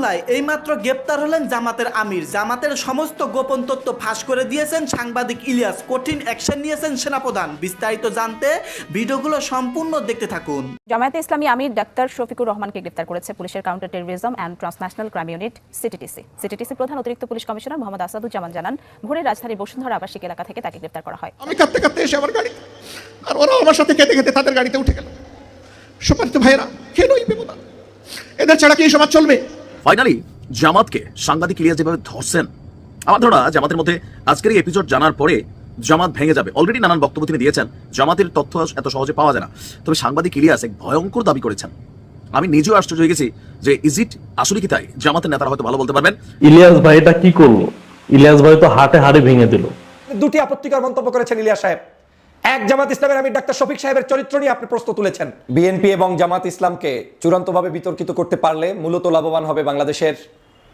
মামলায় এইমাত্র গ্রেপ্তার হলেন জামাতের আমির। জামাতের সমস্ত গোপন তথ্য ফাঁস করে দিয়েছেন সাংবাদিক ইলিয়াস। কঠিন অ্যাকশন নিয়েছেন সেনাপ্রধান। বিস্তারিত জানতে ভিডিওগুলো সম্পূর্ণ দেখতে থাকুন। জামায়াতে ইসলামী আমির ডাক্তার শফিকুর রহমানকে গ্রেফতার করেছে পুলিশের counter terrorism and transnational crime unit CTTC CTTC প্রধান অতিরিক্ত পুলিশ কমিশনার মোহাম্মদ আসাদুজ্জামান জানান ভোরে রাজধানীর বসুন্ধরা আবাসিক এলাকা থেকে তাকে গ্রেফতার করা হয়। আমি কাঁদতে কাঁদতে এসে আমার গাড়ি আর ওরা আমার সাথে কেঁদে কেঁদে তাদের গাড়িতে উঠে গেল। সম্মানিত ভাইয়েরা কেন এই বেমনা এদের ছাড়া কি এই সমাজ চলবে? ফাইনালি জামাতকে সাংবাদিক ইলিয়াস যেভাবে ধরছেন আমার ধারণা জামাতের মধ্যে আজকের এই এপিসোড জানার পরে জামাত ভেঙে যাবে। অলরেডি নানান বক্তব্য তিনি দিয়েছেন জামাতের তথ্য এত সহজে পাওয়া যায় না। তবে সাংবাদিক ইলিয়াস এক ভয়ঙ্কর দাবি করেছেন। আমি নিজেও আশ্চর্য হয়ে গেছি যে ইজিট আসলে কি তাই? জামাতের নেতারা হয়তো ভালো বলতে পারবেন। ইলিয়াস ভাই এটা কি করল? ইলিয়াস ভাই তো হাটে হাড়ে ভেঙে দিল। দুটি আপত্তিকর মন্তব্য করেছেন ইলিয়াস সাহেব। এক জামাত ইসলামের আমির ডাক্তার শফিক সাহেবের চরিত্র নিয়ে আপনি প্রশ্ন তুলেছেন। বিএনপি এবং জামাত ইসলামকে চূড়ান্তভাবে বিতর্কিত করতে পারলে মূলত লাভবান হবে বাংলাদেশের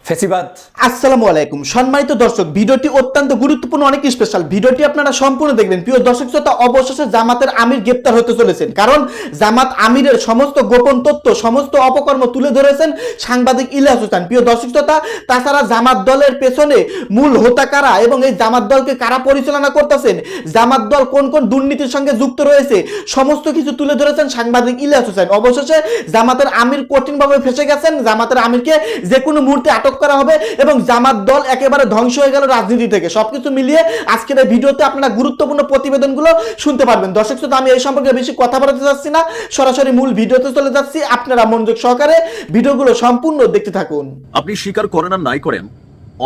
ফেসিবাদ। আসসালামু আলাইকুম। সম্মানিত দর্শক, ভিডিওটি অত্যন্ত গুরুত্বপূর্ণ, অনেক স্পেশাল ভিডিওটি আপনারা সম্পূর্ণ দেখবেন। প্রিয় দর্শক শ্রোতা, অবশেষে জামাতের আমির গ্রেপ্তার হতে চলেছেন। কারণ জামাত আমিরের সমস্ত গোপন তথ্য, সমস্ত অপকর্ম তুলে ধরেছেন সাংবাদিক ইলিয়াস হোসেন। প্রিয় দর্শক শ্রোতা, তাছাড়া জামাত দলের পেছনে মূল হোতা কারা এবং এই জামাত দলকে কারা পরিচালনা করতেছেন, জামাত দল কোন কোন দুর্নীতির সঙ্গে যুক্ত রয়েছে, সমস্ত কিছু তুলে ধরেছেন সাংবাদিক ইলিয়াস হোসেন। অবশেষে জামাতের আমির কঠিনভাবে ফেসে গেছেন। জামাতের আমিরকে যে কোনো মুহূর্তে আটক করা হবে এবং জামাত দল একেবারে ধ্বংস হয়ে গেল রাজনীতি থেকে। সবকিছু মিলিয়ে আজকের এই ভিডিওতে আপনারা গুরুত্বপূর্ণ প্রতিবেদনগুলো শুনতে পারবেন। দর্শক শ্রোতা, আমি এই সম্পর্কে বেশি কথা বলতে চাচ্ছি না। সরাসরি মূল ভিডিওতে চলে যাচ্ছি। আপনারা মনোযোগ সহকারে ভিডিওগুলো সম্পূর্ণ দেখতে থাকুন। আপনি স্বীকার করেন আর নাই করেন,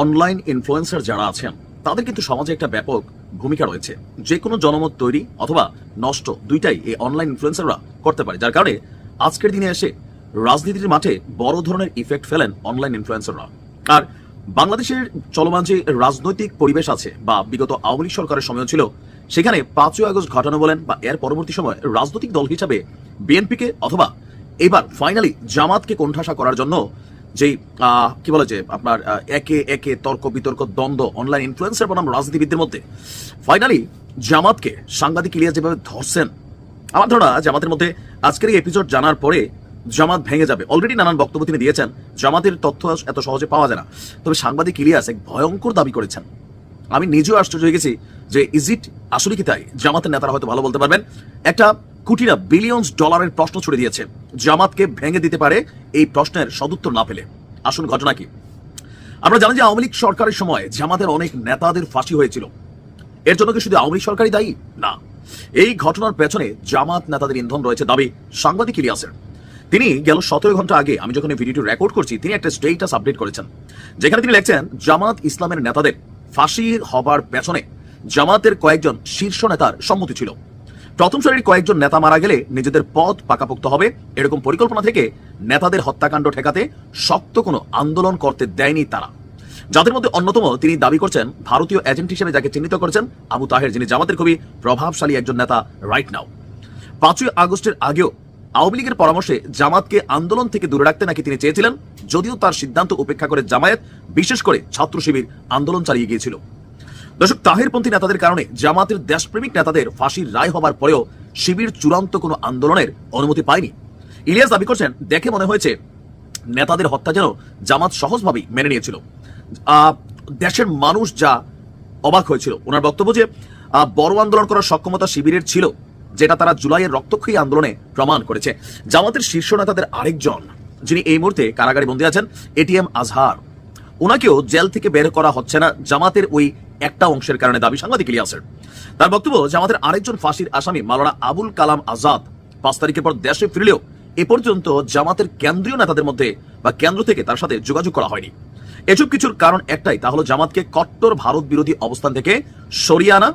অনলাইন ইনফ্লুয়েন্সার যারা আছেন, তাদের কিন্তু সমাজে একটা ব্যাপক ভূমিকা রয়েছে। যে কোনো জনমত তৈরি অথবা নষ্ট দুইটাই এই অনলাইন ইনফ্লুয়েন্সাররা করতে পারে। যার কারণে আজকের দিনে এসে রাজনীতির মাঠে বড় ধরনের ইফেক্ট ফেলেন অনলাইন ইনফ্লুয়েন্সাররা আর বাংলাদেশের চলমান যে রাজনৈতিক পরিবেশ আছে বা বিগত আওয়ামী লীগ সরকারের সময় ছিল, সেখানে পাঁচই আগস্ট ঘটানো বলেন বা এর পরবর্তী সময় রাজনৈতিক দল হিসাবে বিএনপিকে অথবা এবার ফাইনালি জামাতকে কোণঠাসা করার জন্য যে কি বলে যে, আপনার একে একে তর্ক বিতর্ক দ্বন্দ্ব অনলাইন ইনফ্লুয়েন্সার বনাম রাজনীতিবিদদের মধ্যে ফাইনালি জামাতকে সাংবাদিক ইলিয়াস যেভাবে ধরছেন, আমার ধারণা জামাতের মধ্যে আজকের এই এপিসোড জানার পরে জামাত ভেঙে যাবে। অলরেডি নানান বক্তব্য তিনি দিয়েছেন। জামাতের তথ্য এত সহজে পাওয়া যায় না। তবে সাংবাদিক ইলিয়াস এক ভয়ঙ্কর দাবি করেছেন। আমি নিজেও আশ্চর্য হয়ে গেছি যে ইজিট আসলে কি তাই? জামাতের নেতারা হয়তো ভালো বলতে পারবেন। একটা কোটিরা বিলিয়ন্স ডলারের প্রশ্ন ছুড়ে দিয়েছে। জামাতকে ভেঙে দিতে পারে এই প্রশ্নের সদুত্তর না পেলে। আসুন ঘটনা কি? আমরা জানি যে আওয়ামী লীগ সরকারের সময় জামাতের অনেক নেতাদের ফাঁসি হয়েছিল। এর জন্য কি শুধু আওয়ামী লীগ সরকারই দায়ী? না। এই ঘটনার পেছনে জামাত নেতাদের ইন্ধন রয়েছে দাবি সাংবাদিক ইলিয়াসের। তিনি গেল সতেরো ঘণ্টা আগে, আমি যখন এই ভিডিওটি রেকর্ড করছি, তিনি একটা স্টেটাস আপডেট করেছেন। যেখানে তিনি লিখছেন, জামাত ইসলামের নেতাদের ফাঁসি হবার পেছনে জামাতের কয়েকজন শীর্ষ নেতার সম্মতি ছিল। প্রথম সারির কয়েকজন নেতা মারা গেলে নিজেদের পথ পাকাপোক্ত হবে। এরকম পরিকল্পনা থেকে নেতাদের হত্যাকাণ্ড ঠেকাতে শক্ত কোনো আন্দোলন করতে দেয়নি তারা। যাদের মধ্যে অন্যতম তিনি দাবি করছেন, ভারতীয় এজেন্ট হিসেবে যাকে চিহ্নিত করেছেন, আবু তাহের, যিনি জামাতের খুবই প্রভাবশালী একজন নেতা রাইট নাও পাঁচই আগস্টের আগেও আওয়ামী লীগের পরামর্শে জামাতকে আন্দোলন থেকে দূরে রাখতে নাকি তিনি চেয়েছিলেন, যদিও তার সিদ্ধান্ত উপেক্ষা করে জামায়াত বিশেষ করে ছাত্র শিবির আন্দোলন চালিয়ে গিয়েছিল। দর্শক, তাহেরপন্থী নেতাদের কারণে জামাতের দেশপ্রেমিক নেতাদের ফাঁসির রায় হবার পরেও শিবির চূড়ান্ত কোনো আন্দোলনের অনুমতি পায়নি। ইলিয়াস দাবি করছেন, দেখে মনে হয়েছে নেতাদের হত্যা যেন জামাত সহজভাবেই মেনে নিয়েছিল। দেশের মানুষ যা অবাক হয়েছিল। ওনার বক্তব্য যে বড় আন্দোলন করার সক্ষমতা শিবিরের ছিল যেটা তারা জুলাইয়ের রক্তক্ষয়ী আন্দোলনে প্রমাণ করেছে। জামাতের শীর্ষ নেতাদের আরেকজন, যিনি এই মুহূর্তে কারাগারে বন্দী আছেন এটিএম আজহার। ওনাকেও জেল থেকে বের করা হচ্ছে না, জামাতের ওই একটা অংশের কারণে দাবি সাংবাদিক ইলিয়াসের। তার বক্তব্য, জামাতের আরেকজন ফাঁসির আসামি মালানা আবুল কালাম আজাদ পাঁচ তারিখের পর দেশে ফিরলেও এ পর্যন্ত জামাতের কেন্দ্রীয় নেতাদের মধ্যে বা কেন্দ্র থেকে তার সাথে যোগাযোগ করা হয়নি। এসব কিছুর কারণ একটাই, তা হলো জামাতকে কট্টর ভারত বিরোধী অবস্থান থেকে সরিয়ে আনা,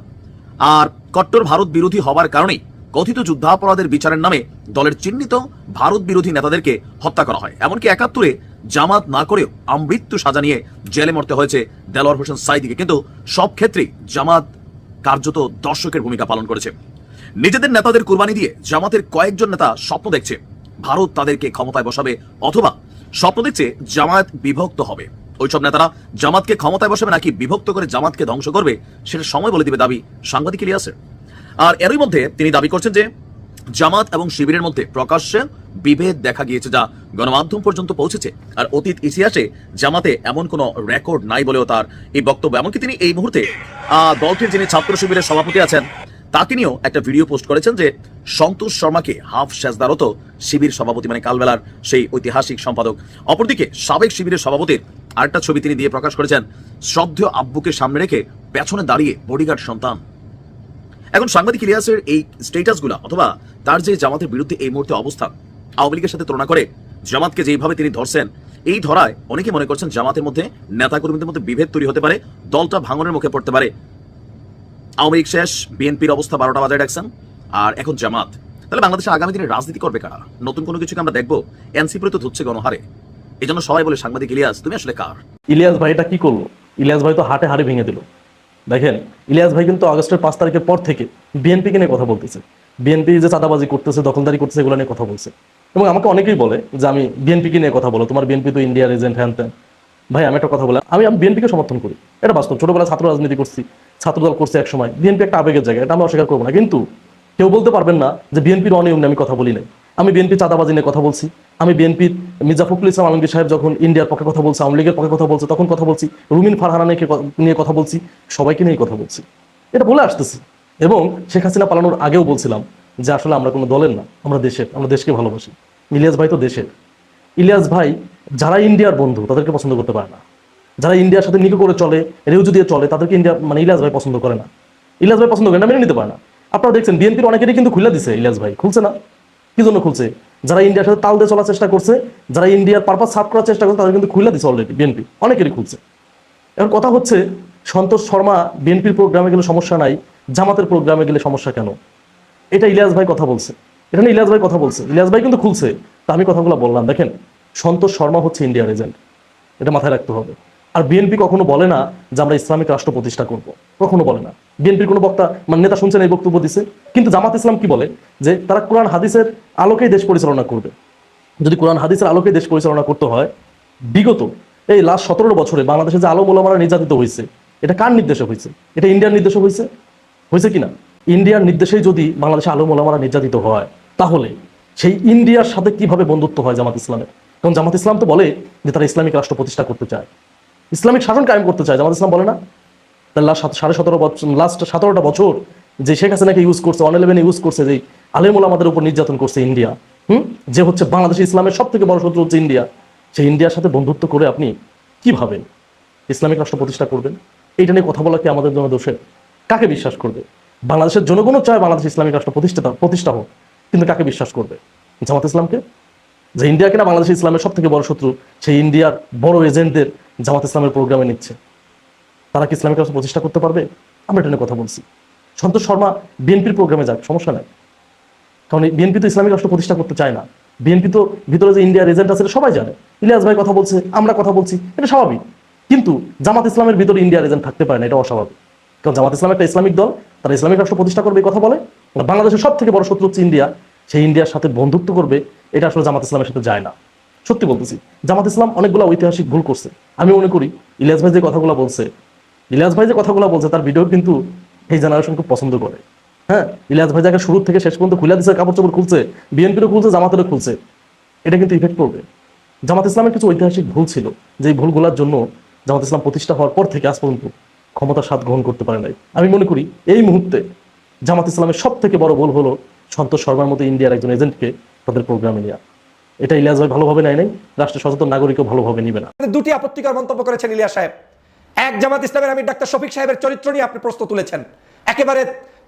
আর কট্টর ভারত বিরোধী হবার কারণে কথিত যুদ্ধাপরাধের বিচারের নামে দলের চিহ্নিত ভারত বিরোধী নেতাদেরকে হত্যা করা হয়। এমনকি একাত্তরে জামাত না করেও আমৃত্যু সাজা নিয়ে জেলে মরতে হয়েছে দেলোয়ার হোসেন সাইদিকে। কিন্তু সব ক্ষেত্রেই জামাত কার্যত দর্শকের ভূমিকা পালন করেছে। নিজেদের নেতাদের কুরবানি দিয়ে জামাতের কয়েকজন নেতা স্বপ্ন দেখছে। ভারত তাদেরকে ক্ষমতায় বসাবে অথবা স্বপ্ন দেখছে জামায়াত বিভক্ত হবে। ওইসব নেতারা জামাতকে ক্ষমতায় বসাবে নাকি বিভক্ত করে জামাতকে ধ্বংস করবে সেটা সময় বলে দিবে দাবি সাংবাদিক ইলিয়াসের আর এরই মধ্যে তিনি দাবি করছেন যে জামাত এবং শিবিরের মধ্যে প্রকাশ্যে বিভেদ দেখা গিয়েছে যা গণমাধ্যম পর্যন্ত পৌঁছেছে। আর অতীত ইতিহাসে জামাতে এমন কোনো রেকর্ড নাই বলেও তার এই বক্তব্য। এমনকি তিনি এই মুহূর্তে দলটির যিনি ছাত্র শিবিরের সভাপতি আছেন, তাকে নিয়েও একটা ভিডিও পোস্ট করেছেন যে সন্তোষ শর্মাকে হাফ সেজদারত শিবির সভাপতি মানে কালবেলার সেই ঐতিহাসিক সম্পাদক। অপরদিকে সাবেক শিবিরের সভাপতির আরেকটা ছবি তিনি দিয়ে প্রকাশ করেছেন, শ্রদ্ধেয় আব্বুকে সামনে রেখে পেছনে দাঁড়িয়ে বডিগার্ড সন্তান। এখন সাংবাদিক ইলিয়াসের এই স্টেটাসগুলো অথবা তার যে জামাতের বিরুদ্ধে এই মুহূর্তে অবস্থান, আওয়ামী লীগের সাথে তুলনা করে জামাতকে যেভাবে তিনি ধরছেন, এই ধরায় অনেকে মনে করছেন জামাতের মধ্যে নেতাকর্মীদের মধ্যে বিভেদ তৈরি হতে পারে, দলটা ভাঙনের মুখে পড়তে পারে। আওয়ামী লীগ শেষ, বিএনপির অবস্থা বারোটা বাজায় ডাকছেন আর এখন জামাত। তাহলে বাংলাদেশে আগামী দিনে রাজনীতি করবে কারা? নতুন কোনো কিছুকে আমরা দেখব? এনসিপির তো ধুচ্ছে গণহারে। এই জন্য সবাই বলে সাংবাদিক ইলিয়াস, তুমি আসলে কার? ইলিয়াস ভাই এটা কি করল? ইলিয়াস ভাই তো হাটে হাড়ি ভেঙে দিল। দেখেন, ইলিয়াস ভাই কিন্তু আগস্টের পাঁচ তারিখের পর থেকে বিএনপিকে নিয়ে কথা বলতেছে। বিএনপি যে চাঁদাবাজি করতেছে, দখলদারি করতেছে, এগুলো নিয়ে কথা বলছে। এবং আমাকে অনেকেই বলে যে, আমি বিএনপিকে নিয়ে কথা বলো, তোমার বিএনপি তো ইন্ডিয়ার এজেন্ট হ্যান ত্যান। ভাই, আমি একটা কথা বলে, আমি আমি বিএনপিকে সমর্থন করি। এটা বাস্তব, ছোটবেলায় ছাত্র রাজনীতি করছি ছাত্রদল করছে এক সময়। বিএনপি একটা আবেগের জায়গা, এটা আমরা অস্বীকার করব না। কিন্তু কেউ বলতে পারবেন না যে বিএনপির অনিয়ম নিয়ে আমি কথা বলি নাই। আমি বিএনপি চাঁদাবাজি নিয়ে কথা বলছি। আমি বিএনপির মির্জা ফখরুল ইসলাম আলমগীর সাহেব যখন ইন্ডিয়ার পক্ষে কথা বলছে, আওয়ামী লীগের পক্ষে কথা বলছে, তখন কথা বলছি। রুমিন ফারহানা নিয়ে কথা বলছি, সবাইকে নিয়ে কথা বলছি। এটা বলে আসতেছি। এবং শেখ হাসিনা পালানোর আগেও বলছিলাম যে আসলে আমরা কোনো দলের না, আমরা দেশের, আমরা দেশকে ভালোবাসি। ইলিয়াস ভাই তো দেশের। ইলিয়াস ভাই যারা ইন্ডিয়ার বন্ধু, তাদেরকে পছন্দ করতে পারে না। যারা ইন্ডিয়ার সাথে নিকো করে চলে, রেউজু দিয়ে চলে, তাদেরকে ইন্ডিয়া মানে ইলিয়াস ভাই পছন্দ করে না। ইলিয়াস ভাই পছন্দ করে না, মেনে নিতে পারে না। আপনারা দেখছেন বিএনপির অনেকেরই কিন্তু খুলে দিছে ইলিয়াস ভাই, খুলছে না। কি জন্য খুলছে? যারা ইন্ডিয়ার সাথে তাল দিয়ে চলার চেষ্টা করছে, যারা ইন্ডিয়ার পারপাস সাফ করার চেষ্টা করছে তাদের কিন্তু খুলে দিছে অলরেডি বিএনপি অনেকেরই খুলছে। এখন কথা হচ্ছে, সন্তোষ শর্মা বিএনপির প্রোগ্রামে গেলে সমস্যা নাই, জামাতের প্রোগ্রামে গেলে সমস্যা কেন? এটা ইলিয়াস ভাই কথা বলছে। এটা নিয়ে ইলিয়াস ভাই কথা বলছে। ইলিয়াস ভাই কিন্তু খুলছে, তা আমি কথাগুলো বললাম। দেখেন, সন্তোষ শর্মা হচ্ছে ইন্ডিয়ার এজেন্ট এটা মাথায় রাখতে হবে। আর বিএনপি কখনো বলে না যে আমরা ইসলামিক রাষ্ট্র প্রতিষ্ঠা করব। কখনো বলে না। বিএনপির কোনো বক্তা মানে নেতা শুনছেন এই বক্তব্য দিছে। কিন্তু জামাত ইসলাম কি বলে? যে তারা কোরআন হাদিসের আলোকেই দেশ পরিচালনা করবে। যদি কোরআন হাদিসের আলোকে দেশ পরিচালনা করতে হয়, বিগত এই লাস্ট সতেরো বছরে বাংলাদেশে যে আলম ওলামারা নির্যাতিত হয়েছে এটা কার নির্দেশে হয়েছে এটা ইন্ডিয়ার নির্দেশে হয়েছে হয়েছে কিনা? ইন্ডিয়ার নির্দেশেই যদি বাংলাদেশে আলম ওলামারা নির্যাতিত হয়, তাহলে সেই ইন্ডিয়ার সাথে কীভাবে বন্ধুত্ব হয় জামাত ইসলামের? কারণ জামাত ইসলাম তো বলে যে তারা ইসলামিক রাষ্ট্র প্রতিষ্ঠা করতে চায়। ইসলামিক শাসন কায়েম করতে চায়, জামাত ইসলাম বলে না? সাড়ে সতেরো বছর লাস্ট সতেরোটা বছর যে শেখ হাসিনাকে ইউজ করছে ওয়ান ইলেভেন ইউজ করছে, যে আলেমুল আমাদের উপর নির্যাতন করছে ইন্ডিয়া হুম? যে হচ্ছে বাংলাদেশ ইসলামের সব থেকে বড় শত্রু হচ্ছে ইন্ডিয়া সেই ইন্ডিয়ার সাথে বন্ধুত্ব করে আপনি কি ভাবেন? ইসলামিক রাষ্ট্র প্রতিষ্ঠা করবেন? এইটা নিয়ে কথা বলা কি আমাদের জন্য দোষের কাকে বিশ্বাস করবে? বাংলাদেশের জনগণও চায় বাংলাদেশ ইসলামিক রাষ্ট্র প্রতিষ্ঠা প্রতিষ্ঠা হোক, কিন্তু কাকে বিশ্বাস করবে? জামাত ইসলামকে? যে ইন্ডিয়া কিনা বাংলাদেশ ইসলামের সব থেকে বড় শত্রু, সেই ইন্ডিয়ার বড় এজেন্টদের জামাত ইসলামের প্রোগ্রামে নিচ্ছে। তারা কি ইসলামিক রাষ্ট্র প্রতিষ্ঠা করতে পারবে? আমরা এটা কথা বলছি। সন্তোষ শর্মা বিএনপির প্রোগ্রামে যাক, সমস্যা নাই। কারণ বিএনপি তো ইসলামিক রাষ্ট্র প্রতিষ্ঠা করতে চায় না। বিএনপি তো ভিতরে যে ইন্ডিয়ার এজেন্ট আছে সবাই জানে। ইলিয়াস ভাই কথা বলছে, আমরা কথা বলছি, এটা স্বাভাবিক। কিন্তু জামাত ইসলামের ভিতরে ইন্ডিয়ার এজেন্ট থাকতে পারে না, এটা অস্বাভাবিক। কারণ জামাত ইসলাম একটা ইসলামিক দল, তারা ইসলামিক রাষ্ট্র প্রতিষ্ঠা করবে কথা বলে। বাংলাদেশের সব থেকে বড় শত্রু হচ্ছে ইন্ডিয়া সেই ইন্ডিয়ার সাথে বন্ধুত্ব করবে, এটা আসলে জামাত ইসলামের সাথে যায় না। সত্যি বলতেছি, জামাত ইসলাম অনেকগুলো ঐতিহাসিক ভুল করছে। আমি মনে করি, ইলিয়াস ভাই যে কথাগুলো বলছে ইলিয়াস ভাই যে কথাগুলো বলছে, তার ভিডিও কিন্তু এই জেনারেশন খুব পছন্দ করে। হ্যাঁ? ইলিয়াস ভাই যাকে শুরু থেকে শেষ পর্যন্ত খুলে দিচ্ছে কাপড় চোপড় খুলছে বিএনপিরও খুলছে, জামাতেরও খুলছে, এটা কিন্তু ইফেক্ট করবে। জামাত ইসলামের কিছু ঐতিহাসিক ভুল ছিল যে ভুলগুলোর জন্য জামাত ইসলাম প্রতিষ্ঠা হওয়ার পর থেকে আজ পর্যন্ত ক্ষমতার স্বাদ গ্রহণ করতে পারে নাই। আমি মনে করি, এই মুহূর্তে জামাত ইসলামের সব থেকে বড় ভুল হলো সন্তোষ শর্মার মতো ইন্ডিয়ার একজন এজেন্টকে তাদের প্রোগ্রামে নেওয়া এটা ইলিয়াস ভাই ভালোভাবে নেয় নাই রাষ্ট্রের সচেতন নাগরিকও ভালোভাবে নিবে না। দুটি আপত্তিকর মন্তব্য করেছেন ইলিয়াস সাহেব। এক জামাত ইসলামের আমির ডাক্তার শফিক সাহেবের চরিত্র নিয়ে আপনি প্রশ্ন তুলেছেন। একেবারে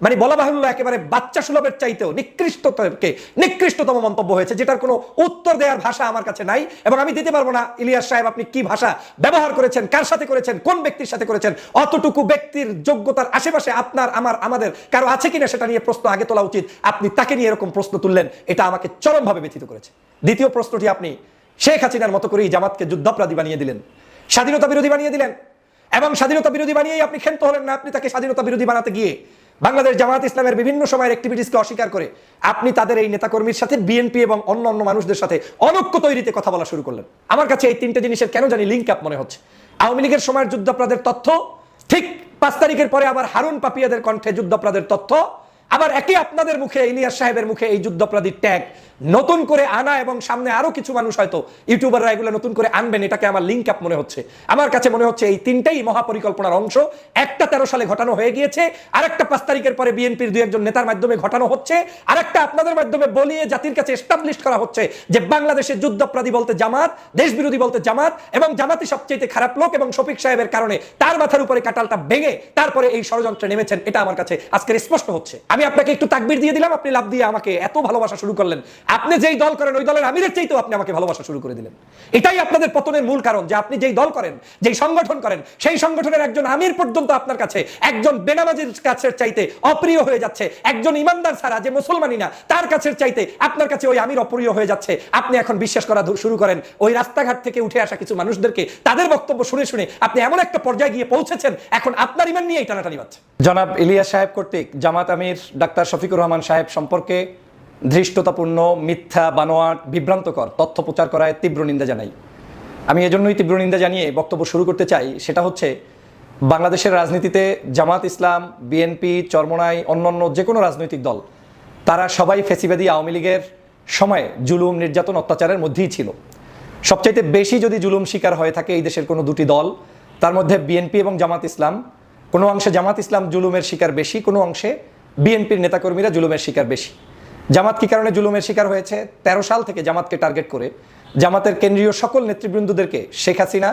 মানে বলা বাহুল্য, একেবারে বাচ্চা সুলভের চাইতেও নিকৃষ্টকে নিকৃষ্টতম মন্তব্য হয়েছে, যেটার কোনো উত্তর দেওয়ার ভাষা আমার কাছে নাই, এবং আমি দিতে পারব না। ইলিয়াস সাহেব, আপনি কি ভাষা ব্যবহার করেছেন, কার সাথে করেছেন, কোন ব্যক্তির সাথে করেছেন, অতটুকু ব্যক্তির যোগ্যতার আশেপাশে আপনার, আমার, আমাদের কারও আছে কিনা সেটা নিয়ে প্রশ্ন আগে তোলা উচিত। আপনি তাকে নিয়ে এরকম প্রশ্ন তুললেন, এটা আমাকে চরমভাবে ব্যথিত করেছে। দ্বিতীয় প্রশ্নটি আপনি শেখ হাসিনার মতো করেই জামাতকে যুদ্ধাপরাধী বানিয়ে দিলেন, স্বাধীনতা বিরোধী বানিয়ে দিলেন। এবং স্বাধীনতা বিরোধী বানিয়েই আপনি ক্ষান্ত হলেন না, আপনি তাকে স্বাধীনতা বিরোধী বানাতে গিয়ে বাংলাদেশ জামাত ইসলামের বিভিন্ন সময়ের অ্যাক্টিভিটিসকে অস্বীকার করে আপনি তাদের এই নেতাকর্মীর সাথে বিএনপি এবং অন্য অন্য মানুষদের সাথে অনৈক্য তৈরিতে কথা বলা শুরু করলেন। আমার কাছে এই তিনটে জিনিসের কেন জানি লিঙ্ক আপ মনে হচ্ছে। আওয়ামী লীগের সময়ের যুদ্ধাপরাধের তথ্য, ঠিক পাঁচ তারিখের পরে আবার হারুন পাপিয়াদের কণ্ঠে যুদ্ধাপরাধের তথ্য, আবার একই আপনাদের মুখে, ইলিয়াস সাহেবের মুখে এই যুদ্ধাপরাধীর ট্যাগ নতুন করে আনা এবং সামনে আরও কিছু মানুষ হয়তো ইউটিউবাররা এগুলো নতুন করে আনবেন, এটাকে আমার লিঙ্ক আপ মনে হচ্ছে। আমার কাছে মনে হচ্ছে এই তিনটাই মহাপরিকল্পনার অংশ। একটা তেরো সালে ঘটানো হয়ে গিয়েছে, আরেকটা পাঁচ তারিখের পরে বিএনপির দুই একজন নেতার মাধ্যমে ঘটানো হচ্ছে, আরেকটা আপনাদের মাধ্যমে বলিয়ে জাতির কাছে এস্টাবলিশ করা হচ্ছে যে বাংলাদেশে যুদ্ধাপরাধী বলতে জামাত দেশ বিরোধী বলতে জামাত এবং জামাতি সবচেয়ে খারাপ লোক এবং শফিক সাহেবের কারণে তার মাথার উপরে কাটালটা ভেঙে তারপরে এই ষড়যন্ত্রে নেমেছেন, এটা আমার কাছে আজকের স্পষ্ট হচ্ছে। আমি আপনাকে একটু তাকবির দিয়ে দিলাম, আপনি লাভ দিয়ে আমাকে এত ভালোবাসা শুরু করলেন। আপনি যেই দল করেন, ওই দলের আমিরের চাইতেও আপনি আমাকে ভালোবাসা শুরু করে দিলেন। এটাই আপনাদের পতনের মূল কারণ, যে আপনি যেই দল করেন, যেই সংগঠন করেন, সেই সংগঠনের একজন আমির পর্যন্ত আপনার কাছে, একজন বেনামাজির কাছের চাইতে অপ্রিয় হয়ে যাচ্ছে, একজন ইমানদার ছাড়া যে মুসলমানই না, তার কাছের চাইতে আপনার কাছে ওই আমির অপ্রিয় হয়ে যাচ্ছে। আপনি এখন বিশ্বাস করা শুরু করেন, ওই রাস্তাঘাট থেকে উঠে আসা কিছু মানুষদেরকে, তাদের বক্তব্য শুনে শুনে আপনি এমন একটা পর্যায়ে গিয়ে পৌঁছেছেন, এখন আপনার ইমান নিয়েই টানাটানি পাচ্ছে জনাব ইলিয়াস সাহেব কর্তৃক জামাত আমির ডাক্তার শফিকুর রহমান সাহেব সম্পর্কে ধৃষ্টতাপূর্ণ, মিথ্যা, বানোয়াট, বিভ্রান্তকর তথ্য প্রচার করায় তীব্র নিন্দা জানাই। আমি এজন্যই তীব্র নিন্দা জানিয়ে বক্তব্য শুরু করতে চাই, সেটা হচ্ছে বাংলাদেশের রাজনীতিতে জামাত ইসলাম, বিএনপি, চরমনাই, অন্যান্য যে কোনো রাজনৈতিক দল, তারা সবাই ফেসিবাদী আওয়ামী লীগের সময়ে জুলুম, নির্যাতন, অত্যাচারের মধ্যেই ছিল। সবচাইতে বেশি যদি জুলুম শিকার হয়ে থাকে এই দেশের কোনো দুটি দল, তার মধ্যে বিএনপি এবং জামাত ইসলাম। কোনো অংশে জামাত ইসলাম জুলুমের শিকার বেশি, কোনো অংশে বিএনপির নেতাকর্মীরা জুলুমের শিকার বেশি। জামাত কি কারণে জুলুমের শিকার হয়েছে। তেরো সাল থেকে জামাতকে টার্গেট করে জামাতের কেন্দ্রীয় সকল নেতৃবৃন্দদেরকে শেখ হাসিনা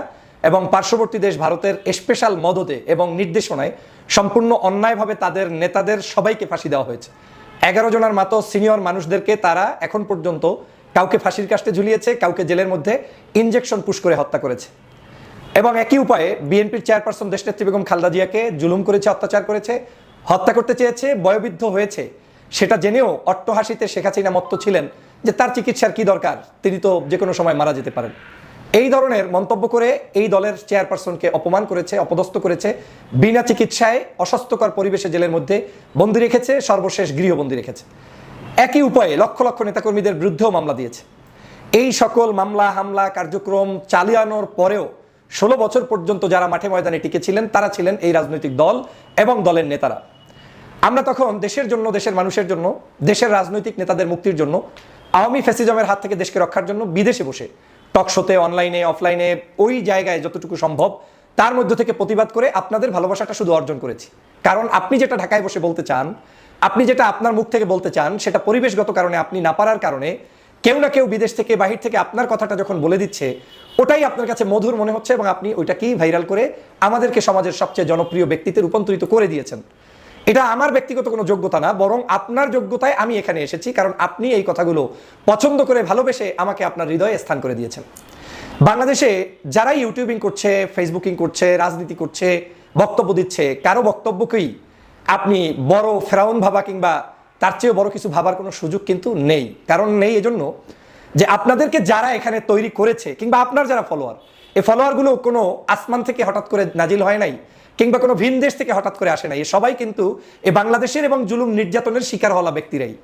এবং পার্শ্ববর্তী দেশ ভারতের স্পেশাল মদতে এবং নির্দেশনায় সম্পূর্ণ অন্যায়ভাবে তাদের নেতাদের সবাইকে ফাঁসি দেওয়া হয়েছে। এগারো জনের মতো সিনিয়র মানুষদেরকে তারা এখন পর্যন্ত কাউকে ফাঁসির কাস্টে ঝুলিয়েছে, কাউকে জেলের মধ্যে ইনজেকশন পুশ করে হত্যা করেছে। এবং একই উপায়ে বিএনপির চেয়ারপারসন দেশনেত্রী বেগম খালদা জিয়াকে জুলুম করেছে, অত্যাচার করেছে, হত্যা করতে চেয়েছে, বয়োবৃদ্ধ হয়েছে সেটা জেনেও অট্টহাসিতে শেখ হাসিনা মত্ত ছিলেন যে তার চিকিৎসার কি দরকার, তিনি তো যে কোনো সময় মারা যেতে পারেন। এই ধরনের মন্তব্য করে এই দলের চেয়ারপারসনকে অপমান করেছে, অপদস্থ করেছে, বিনা চিকিৎসায় অস্বাস্থ্যকর পরিবেশে জেলের মধ্যে বন্দি রেখেছে, সর্বশেষ গৃহবন্দী রেখেছে। একই উপায়ে লক্ষ লক্ষ নেতাকর্মীদের বিরুদ্ধেও মামলা দিয়েছে। এই সকল মামলা, হামলা, কার্যক্রম চালিয়ানোর পরেও ষোলো বছর পর্যন্ত যারা মাঠে ময়দানে টিকেছিলেন তারা ছিলেন এই রাজনৈতিক দল এবং দলের নেতারা। আমরা তখন দেশের জন্য, দেশের মানুষের জন্য, দেশের রাজনৈতিক নেতাদের মুক্তির জন্য, আওয়ামী ফ্যাসিজমের হাত থেকে দেশকে রক্ষার জন্য বিদেশে বসে টকশোতে অনলাইনে, অফলাইনে, ওই জায়গায় যতটুকু সম্ভব, তার মধ্য থেকে প্রতিবাদ করে আপনাদের ভালোবাসাটা শুধু অর্জন করেছি। কারণ আপনি যেটা ঢাকায় বসে বলতে চান, আপনি যেটা আপনার মুখ থেকে বলতে চান, সেটা পরিবেশগত কারণে আপনি না পারার কারণে কেউ না কেউ বিদেশ থেকে বাহির থেকে আপনার কথাটা যখন বলে দিচ্ছে, ওটাই আপনার কাছে মধুর মনে হচ্ছে এবং আপনি ওইটাকেই ভাইরাল করে আমাদেরকে সমাজের সবচেয়ে জনপ্রিয় ব্যক্তিতে রূপান্তরিত করে দিয়েছেন। এটা আমার ব্যক্তিগত কোনো যোগ্যতা না, বরং আপনার যোগ্যতায় আমি এখানে এসেছি, কারণ আপনি এই কথাগুলো পছন্দ করে ভালোবেসে আমাকে আপনার হৃদয়ে স্থান করে দিয়েছেন। বাংলাদেশে যারা ইউটিউবিং করছে ফেসবুকিং করছে, রাজনীতি করছে, বক্তব্য দিচ্ছে, কারও বক্তব্যকেই আপনি বড় ফেরাউন ভাবা কিংবা তার চেয়েও বড় কিছু ভাবার কোনো সুযোগ কিন্তু নেই। কারণ নেই এজন্য যে আপনাদেরকে যারা এখানে তৈরি করেছে কিংবা আপনার যারা ফলোয়ার এই ফলোয়ারগুলো কোনো আসমান থেকে হঠাৎ করে নাজিল হয় নাই কিংবা কোনো ভিন দেশ থেকে হঠাৎ করে আসে নাই। সবাই কিন্তু এ বাংলাদেশের এবং জুলুম নির্যাতনের শিকার হওয়া ব্যক্তিরাই।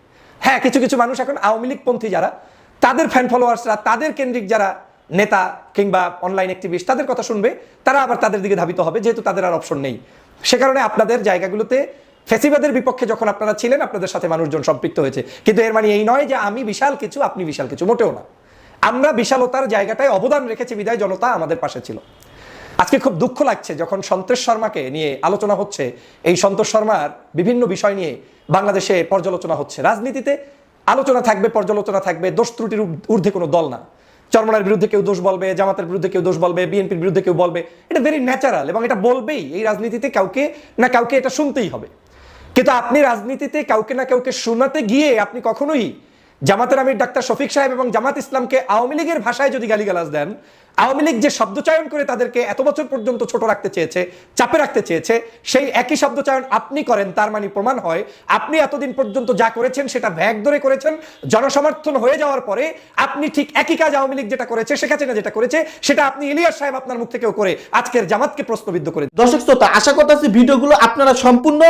হ্যাঁ কিছু কিছু মানুষ এখন আওয়ামী লীগপন্থী যারা, তাদের ফ্যান ফলোয়ার্সরা তাদের কেন্দ্রিক যারা নেতা কিংবা অনলাইন অ্যাক্টিভিস্ট তাদের কথা শুনবে, তারা আবার তাদের দিকে ধাবিত হবে, যেহেতু তাদের আর অপশন নেই। সে কারণে আপনাদের জায়গাগুলোতে ফেসিবাদের বিপক্ষে যখন আপনারা ছিলেন, আপনাদের সাথে মানুষজন সম্পৃক্ত হয়েছে। কিন্তু এর মানে এই নয় যে আমি বিশাল কিছু, আপনি বিশাল কিছু, মোটেও না। আমরা বিশালতার জায়গাটায় অবদান রেখেছি, বিদায় জনতা আমাদের পাশে ছিল। আজকে খুব দুঃখ লাগছে যখন সন্তোষ শর্মাকে নিয়ে আলোচনা হচ্ছে। এই সন্তোষ শর্মার বিভিন্ন বিষয় নিয়ে বাংলাদেশে পর্যালোচনা হচ্ছে। রাজনীতিতে আলোচনা থাকবে, পর্যালোচনা থাকবে, দোষ ত্রুটির ঊর্ধ্বে কোনো দল না। চরমনার বিরুদ্ধে কেউ দোষ বলবে, জামাতের বিরুদ্ধে কেউ দোষ বলবে, বিএনপির বিরুদ্ধে কেউ বলবে। এটা ভেরি ন্যাচারাল এবং এটা বলবেই এই রাজনীতিতে কাউকে না কাউকে এটা শুনতেই হবে। কিন্তু আপনি রাজনীতিতে কাউকে না কাউকে শোনাতে গিয়ে আপনি কখনোই জামাতের আমির ডাক্তার শফিক সাহেব এবং জামাত ইসলামকে আওয়ামী লীগের ভাষায় যদি গালিগালাজ দেন আওয়ামী লীগ যে শব্দচয়ন করে তাদেরকে এত বছর পর্যন্ত ছোট রাখতে চেয়েছে, চাপে রাখতে চেয়েছে, সেই একই শব্দচয়ন আপনি করেন, তার মানে প্রমাণ হয়, আপনি এতদিন পর্যন্ত যা করেছেন সেটা ভ্যাগ ধরে করেছেন, জনসমর্থন হয়ে যাওয়ার পরে আপনি ঠিক একই কাজ আওয়ামী লীগ যেটা করেছে, শেখ হাসিনা যেটা করেছে, সেটা আপনি ইলিয়াস সাহেব আপনার মুখ থেকেও করে আজকের জামাতকে প্রশ্নবিদ্ধ করে দর্শক শ্রোতা, আশা করতেছি ভিডিওগুলো আপনারা সম্পূর্ণ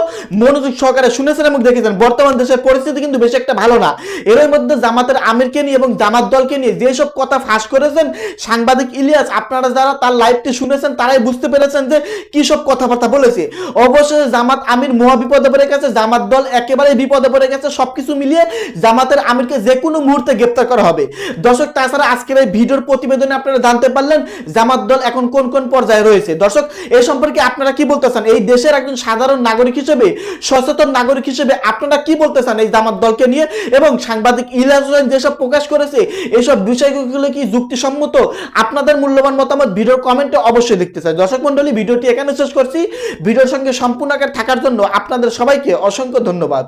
মনোযোগ সহকারে শুনেছেন এবং দেখেছেন। বর্তমান দেশের পরিস্থিতি কিন্তু বেশি একটা ভালো না। এর মধ্যে জামাতের আমিরকে নিয়ে এবং জামাত দলকে নিয়ে যেসব কথা ফাঁস করেছেন, সাংবাদিক ইলিয়াস, আপনারা যারা তার লাইভটি শুনেছেন, তারাই বুঝতে পেরেছেন যে কি সব কথাবার্তা বলেছে। অবশ্যই জামাত আমির মহা বিপদে পড়ে গেছে, জামাত দল একেবারে বিপদে পড়ে গেছে, সবকিছু মিলিয়ে জামাতের আমিরকে যে কোনো মুহূর্তে গ্রেপ্তার করা হবে। দর্শক, তাছাড়া আজকের এই ভিডিওর প্রতিবেদনে আপনারা জানতে পারলেন জামাত দল এখন কোন কোন পর্যায়ে রয়েছে। দর্শক এই সম্পর্কে আপনারা কি বলতেছেন? এই দেশের একজন সাধারণ নাগরিক হিসেবে, সচেতন নাগরিক হিসেবে আপনারা কি বলতে চান এই জামাত দলকে নিয়ে? এবং সাংবাদিক ইলিয়াস হোসেন যেসব প্রকাশ করেছে এইসব বিষয়গুলো কি যুক্তিসম্মত? আপনাদের মূল্যবান মতামত ভিডিওর কমেন্টে অবশ্যই লিখতে চাই। দর্শক মন্ডলী ভিডিওটি এখানে শেষ করছি। ভিডিওর সঙ্গে সম্পূর্ণ থাকার জন্য আপনাদের সবাইকে অসংখ্য ধন্যবাদ।